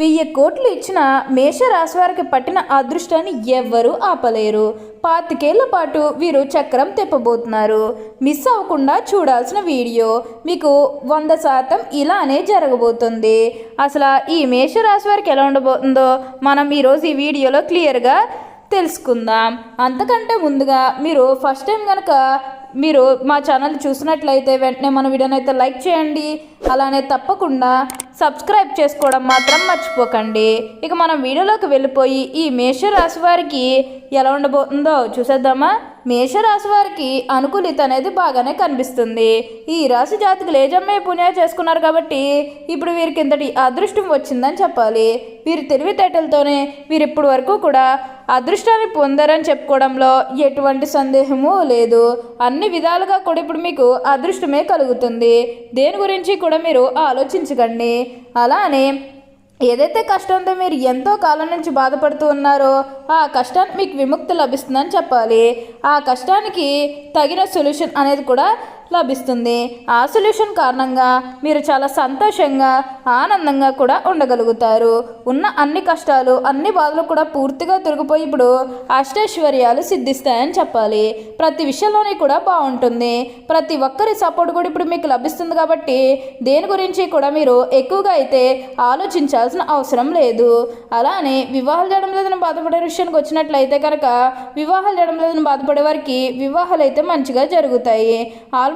వెయ్యి కోట్లు ఇచ్చిన మేషరాశివారికి పట్టిన అదృష్టాన్ని ఎవ్వరూ ఆపలేరు. పాతికేళ్ళ పాటు వీరు చక్రం తిప్పబోతున్నారు. మిస్ అవ్వకుండా చూడాల్సిన వీడియో. మీకు వంద శాతం ఇలానే జరగబోతుంది. అసలు ఈ మేషరాశి వారికి ఎలా ఉండబోతుందో మనం ఈరోజు ఈ వీడియోలో క్లియర్గా తెలుసుకుందాం. అంతకంటే ముందుగా మీరు ఫస్ట్ టైం కనుక మీరు మా ఛానల్ చూసినట్లయితే వెంటనే మన వీడియోని అయితే లైక్ చేయండి. అలానే తప్పకుండా సబ్స్క్రైబ్ చేసుకోవడం మాత్రం మర్చిపోకండి. ఇక మనం వీడియోలోకి వెళ్ళిపోయి ఈ మేషరాశి వారికి ఎలా ఉండబోతుందో చూసేద్దామా? మేషరాశి వారికి అనుకూలిత అనేది బాగానే కనిపిస్తుంది. ఈ రాశి జాతకులు ఏజమ్మే పుణ్యం చేసుకున్నారు కాబట్టి ఇప్పుడు వీరికి ఇంతటి అదృష్టం వచ్చిందని చెప్పాలి. వీరి తెలివితేటలతోనే వీరు ఇప్పటి వరకు కూడా అదృష్టాన్ని పొందారని చెప్పుకోవడంలో ఎటువంటి సందేహము లేదు. అన్ని విధాలుగా కూడా ఇప్పుడు మీకు అదృష్టమే కలుగుతుంది. దేని గురించి కూడా మీరు ఆలోచించకండి. అలానే ఏదైతే కష్టంతో మీరు ఎంతో కాలం నుంచి బాధపడుతూ ఉన్నారో ఆ కష్టానికి మీకు విముక్తి లభిస్తుందని చెప్పాలి. ఆ కష్టానికి తగిన సొల్యూషన్ అనేది కూడా లభిస్తుంది. ఆ సొల్యూషన్ కారణంగా మీరు చాలా సంతోషంగా ఆనందంగా కూడా ఉండగలుగుతారు. ఉన్న అన్ని కష్టాలు అన్ని బాధలు కూడా పూర్తిగా తొలగిపోయి ఇప్పుడు అష్టైశ్వర్యాలు సిద్ధిస్తాయని చెప్పాలి. ప్రతి విషయంలోనే కూడా బాగుంటుంది. ప్రతి ఒక్కరి సపోర్ట్ కూడా ఇప్పుడు మీకు లభిస్తుంది కాబట్టి దేని గురించి కూడా మీరు ఎక్కువగా అయితే ఆలోచించాల్సిన అవసరం లేదు. అలానే వివాహాలు చేయడం లేదని బాధపడే విషయానికి వచ్చినట్లయితే కనుక వివాహాలు చేయడం లేదని బాధపడే వారికి వివాహాలు అయితే మంచిగా జరుగుతాయి. ఆల్మోస్ట్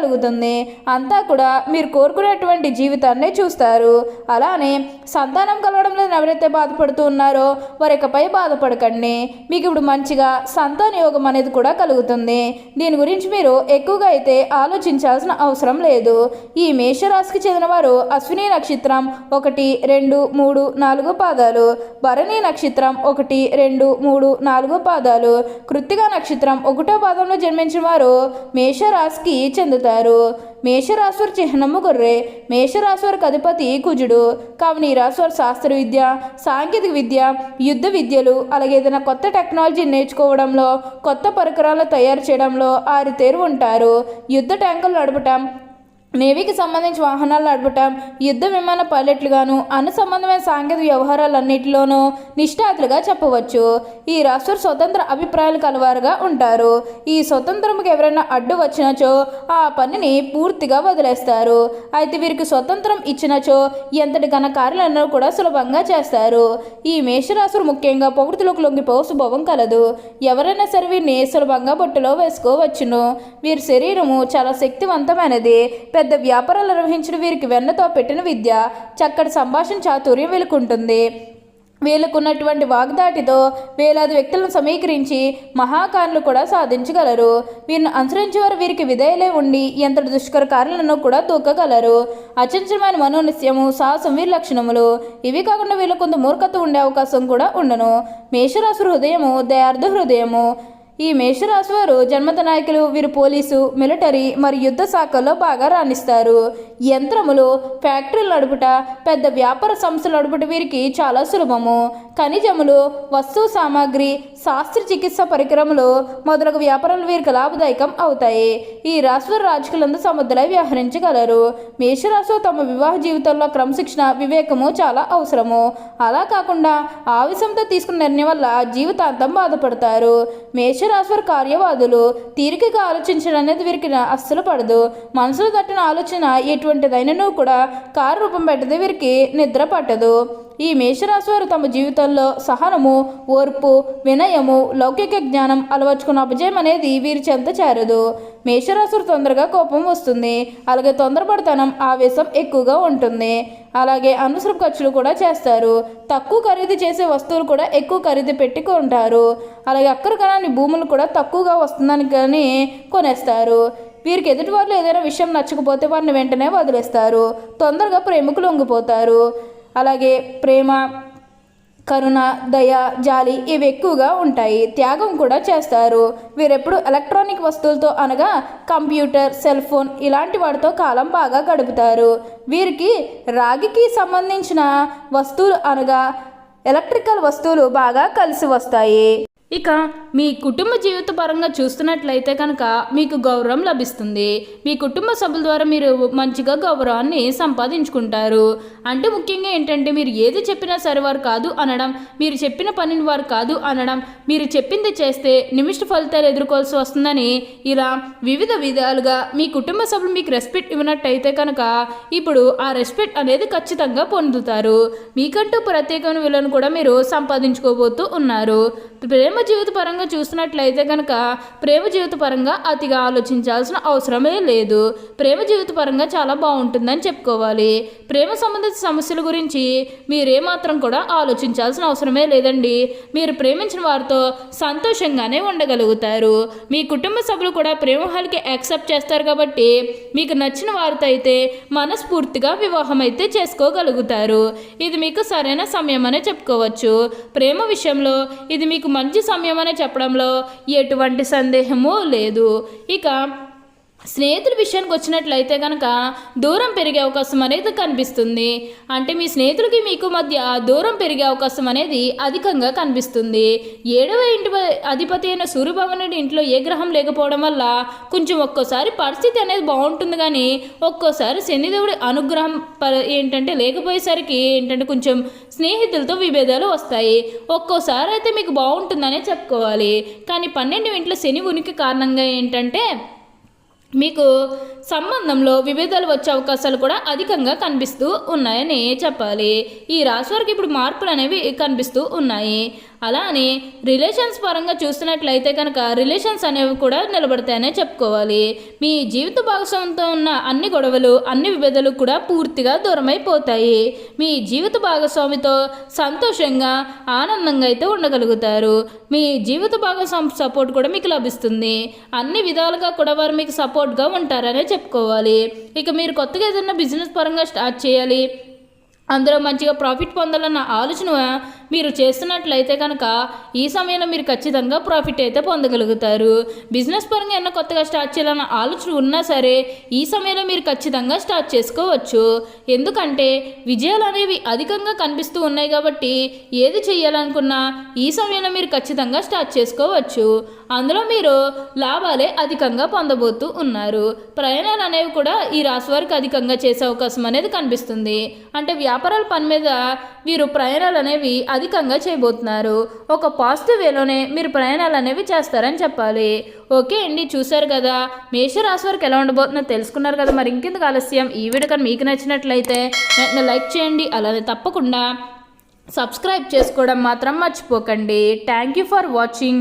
కలుగుతుంది. అంతా కూడా మీరు కోరుకునేటువంటి జీవితాన్ని చూస్తారు. అలానే సంతానం కలగడం లేదని ఎవరైతే బాధపడుతూ ఉన్నారో వారి ఇకపై బాధపడకండి. మీకు ఇప్పుడు మంచిగా సంతాన యోగం అనేది కూడా కలుగుతుంది. దీని గురించి మీరు ఎక్కువగా అయితే ఆలోచించాల్సిన అవసరం లేదు. ఈ మేషరాశికి చెందిన వారు అశ్విని నక్షత్రం ఒకటి రెండు మూడు నాలుగు పాదాలు. భరణి నక్షత్రం ఒకటి రెండు మూడు నాలుగు పాదాలు. కృత్తిక నక్షత్రం ఒకటో పాదంలో జన్మించిన వారు మేషరాశికి చెందుతారు. మేషరాశివారి చిహ్నము గొర్రె మేషరాశివారికి అధిపతి కుజుడు కావున ఈ రాశివారి శాస్త్ర విద్య సాంకేతిక విద్య యుద్ధ విద్యలు అలాగే ఏదైనా కొత్త టెక్నాలజీ నేర్చుకోవడంలో కొత్త పరికరాలు తయారు చేయడంలో ఆరితేరు ఉంటారు. యుద్ధ ట్యాంకులు నడపటం నేవీకి సంబంధించి వాహనాలు నడపటం యుద్ధ విమాన పైలట్లుగాను అను సంబంధమైన సాంకేతిక వ్యవహారాలన్నింటిలోనూ నిష్ణాతులుగా చెప్పవచ్చు. ఈ రాష్ట్ర స్వతంత్ర అభిప్రాయాలు కలవారుగా ఉంటారు. ఈ స్వతంత్రంకి ఎవరైనా అడ్డు వచ్చినచో ఆ పనిని పూర్తిగా వదిలేస్తారు. అయితే వీరికి స్వతంత్రం ఇచ్చినచో ఎంతటి ఘన కార్యాలను కూడా సులభంగా చేస్తారు. ఈ మేషరాశులు ముఖ్యంగా పొగుడుతులకు లొంగిపో స్వభావం కలదు. ఎవరైనా సరే వీరిని సులభంగా బొట్టులో వేసుకోవచ్చును. వీరి శరీరము చాలా శక్తివంతమైనది. పెద్ద వ్యాపారాలు నిర్వహించిన వీరికి వెన్నతో పెట్టిన విద్య చక్కటి సంభాషణ చాతుర్యం వీళ్ళకుంటుంది వీళ్ళకున్నటువంటి వాగ్దాటితో వేలాది వ్యక్తులను సమీకరించి మహాకారులు కూడా సాధించగలరు. వీరిని అనుసరించేవారు వీరికి విధేయులే ఉండి ఎంత దుష్కర కార్యాలను కూడా దూకగలరు అచంచలమైన మనోనిశ్యము సాహసం వీరి లక్షణములు. ఇవి కాకుండా వీళ్ళు కొంత మూర్ఖత ఉండే అవకాశం కూడా ఉండను. మేషరాశి హృదయము దయార్థ హృదయము ఈ మేషరాశి వారు జన్మత నాయకులు వీరు పోలీసు మిలిటరీ మరియు యుద్ధ శాఖల్లో బాగా రాణిస్తారు. యంత్రములు ఫ్యాక్టరీలు నడుపుట పెద్ద వ్యాపార సంస్థలు నడుపుట వీరికి చాలా సులభము. ఖనిజములు వస్తు సామాగ్రి శాస్త్ర చికిత్స పరికరములు మొదలగు వ్యాపారాలు వీరికి లాభదాయకం అవుతాయి. ఈ రాశివారు రాజకీయాలందు సమర్థులై వ్యవహరించగలరు. మేషరాశి తమ వివాహ జీవితంలో క్రమశిక్షణ వివేకము చాలా అవసరము. అలా కాకుండా ఆవేశంతో తీసుకున్న నిర్ణయం వల్ల జీవితాంతం బాధపడతారు. మేష ట్రాన్స్ఫర్ కార్యవాదులు తీరికగా ఆలోచించడం అనేది వీరికి అస్సలు పడదు. మనసులో తట్టిన ఆలోచన ఎటువంటిదైనను కూడా కారు రూపం పెట్టదు వీరికి. నిద్ర పట్టదు. ఈ మేషరాశి వారు తమ జీవితంలో సహనము ఓర్పు వినయము లౌకిక జ్ఞానం అలవర్చుకున్న అపజయం అనేది వీరి చెంత చేరదు. మేషరాశులు తొందరగా కోపం వస్తుంది. అలాగే తొందరపడతనం ఆవేశం ఎక్కువగా ఉంటుంది. అలాగే అనవసరపు ఖర్చులు కూడా చేస్తారు. తక్కువ ఖరీదు చేసే వస్తువులు కూడా ఎక్కువ ఖరీదు పెట్టుకుంటారు అలాగే అక్కర కణాన్ని భూములు కూడా తక్కువగా వస్తుందని కానీ కొనేస్తారు. వీరికి ఎదుటి వాళ్ళు ఏదైనా విషయం నచ్చకపోతే వారిని వెంటనే వదిలేస్తారు. తొందరగా ప్రేమికులు లొంగిపోతారు అలాగే ప్రేమ కరుణ దయ జాలి ఇవి ఎక్కువగా ఉంటాయి. త్యాగం కూడా చేస్తారు. వీరెప్పుడు ఎలక్ట్రానిక్ వస్తువులతో అనగా కంప్యూటర్ సెల్ ఫోన్ ఇలాంటి వాటితో కాలం బాగా గడుపుతారు. వీరికి రాగికి సంబంధించిన వస్తువులు అనగా ఎలక్ట్రికల్ వస్తువులు బాగా కలిసి వస్తాయి. ఇక మీ కుటుంబ జీవిత పరంగా చూస్తున్నట్లయితే కనుక మీకు గౌరవం లభిస్తుంది. మీ కుటుంబ సభ్యుల ద్వారా మీరు మంచిగా గౌరవాన్ని సంపాదించుకుంటారు. అంటే ముఖ్యంగా ఏంటంటే మీరు ఏది చెప్పినా సరే వారు కాదు అనడం మీరు చెప్పిన పనిని వారు కాదు అనడం మీరు చెప్పింది చేస్తే నిమిష్ట ఫలితాలు ఎదుర్కోవాల్సి వస్తుందని ఇలా వివిధ విధాలుగా మీ కుటుంబ సభ్యులు మీకు రెస్పెక్ట్ ఇవ్వనట్టయితే కనుక ఇప్పుడు ఆ రెస్పెక్ట్ అనేది ఖచ్చితంగా పొందుతారు. మీకంటూ ప్రత్యేకమైన విలువను కూడా మీరు సంపాదించుకోబోతూ ఉన్నారు. ప్రేమ జీవిత పరంగా చూసినట్లయితే కనుక ప్రేమ జీవిత పరంగా అతిగా ఆలోచించాల్సిన అవసరమే లేదు. ప్రేమ జీవిత పరంగా చాలా బాగుంటుందని చెప్పుకోవాలి. ప్రేమ సంబంధిత సమస్యల గురించి మీరేమాత్రం కూడా ఆలోచించాల్సిన అవసరమే లేదండి. మీరు ప్రేమించిన వారితో సంతోషంగానే ఉండగలుగుతారు. మీ కుటుంబ సభ్యులు కూడా ప్రేమ హాల్కి యాక్సెప్ట్ చేస్తారు కాబట్టి మీకు నచ్చిన వారితో అయితే మనస్ఫూర్తిగా వివాహం అయితే చేసుకోగలుగుతారు. ఇది మీకు సరైన సమయం అనే చెప్పుకోవచ్చు. ప్రేమ విషయంలో ఇది మీకు మంచి సమయం అని చెప్పడంలో ఎటువంటి సందేహము లేదు. ఇక స్నేహితుల విషయానికి వచ్చినట్లయితే కనుక దూరం పెరిగే అవకాశం అనేది కనిపిస్తుంది. అంటే మీ స్నేహితులకి మీకు మధ్య దూరం పెరిగే అవకాశం అనేది అధికంగా కనిపిస్తుంది. ఏడవ ఇంటి అధిపతి అయిన సూర్యభవనుడి ఇంట్లో ఏ గ్రహం లేకపోవడం వల్ల కొంచెం ఒక్కోసారి పరిస్థితి అనేది బాగుంటుంది కానీ ఒక్కోసారి శనిదేవుడి అనుగ్రహం ఏంటంటే లేకపోయేసరికి ఏంటంటే కొంచెం స్నేహితులతో విభేదాలు వస్తాయి. ఒక్కోసారి అయితే మీకు బాగుంటుందనే చెప్పుకోవాలి. కానీ పన్నెండు ఇంట్లో శని ఉనికి కారణంగా ఏంటంటే మీకు సంబంధంలో విభేదాలు వచ్చే అవకాశాలు కూడా అధికంగా కనిపిస్తూ ఉన్నాయని చెప్పాలి. ఈ రాశి వారికి ఇప్పుడు మార్పులు అనేవి కనిపిస్తూ ఉన్నాయి. అలా అని రిలేషన్స్ పరంగా చూస్తున్నట్లయితే కనుక రిలేషన్స్ అనేవి కూడా నిలబడతాయనే చెప్పుకోవాలి. మీ జీవిత భాగస్వామితో ఉన్న అన్ని గొడవలు అన్ని విభేదాలు కూడా పూర్తిగా దూరమైపోతాయి. మీ జీవిత భాగస్వామితో సంతోషంగా ఆనందంగా అయితే ఉండగలుగుతారు. మీ జీవిత భాగస్వామి సపోర్ట్ కూడా మీకు లభిస్తుంది. అన్ని విధాలుగా కూడా వారు మీకు సపోర్ట్గా ఉంటారనే చెప్పుకోవాలి. ఇక మీరు కొత్తగా ఏదైనా బిజినెస్ పరంగా స్టార్ట్ చేయాలి అందులో మంచిగా ప్రాఫిట్ పొందాలన్న ఆలోచన మీరు చేస్తున్నట్లయితే కనుక ఈ సమయంలో మీరు ఖచ్చితంగా ప్రాఫిట్ అయితే పొందగలుగుతారు. బిజినెస్ పరంగా ఏమైనా కొత్తగా స్టార్ట్ చేయాలన్న ఆలోచన ఉన్నా సరే ఈ సమయంలో మీరు ఖచ్చితంగా స్టార్ట్ చేసుకోవచ్చు. ఎందుకంటే విజయాలు అనేవి అధికంగా కనిపిస్తూ ఉన్నాయి కాబట్టి ఏది చేయాలనుకున్నా ఈ సమయంలో మీరు ఖచ్చితంగా స్టార్ట్ చేసుకోవచ్చు. అందులో మీరు లాభాలే అధికంగా పొందబోతూ ఉన్నారు. ప్రయాణాలు అనేవి కూడా ఈ రాశి వారికి అధికంగా చేసే అవకాశం అనేది కనిపిస్తుంది. అంటే వ్యాపారాల పని మీద వీరు ప్రయాణాలు అనేవి అధికంగా చేయబోతున్నారు. ఒక పాజిటివ్ వేలోనే మీరు ప్రయాణాలు అనేవి చేస్తారని చెప్పాలి. ఓకే అండి చూశారు కదా. మేషరాశి వారికి ఎలా ఉండబోతుందో తెలుసుకున్నారు కదా. మరి ఇంకెందుకు ఆలస్యం? ఈ వీడియో కానీ మీకు నచ్చినట్లయితే వెంటనే లైక్ చేయండి. అలానే తప్పకుండా సబ్స్క్రైబ్ చేసుకోవడం మాత్రం మర్చిపోకండి. Thank you for watching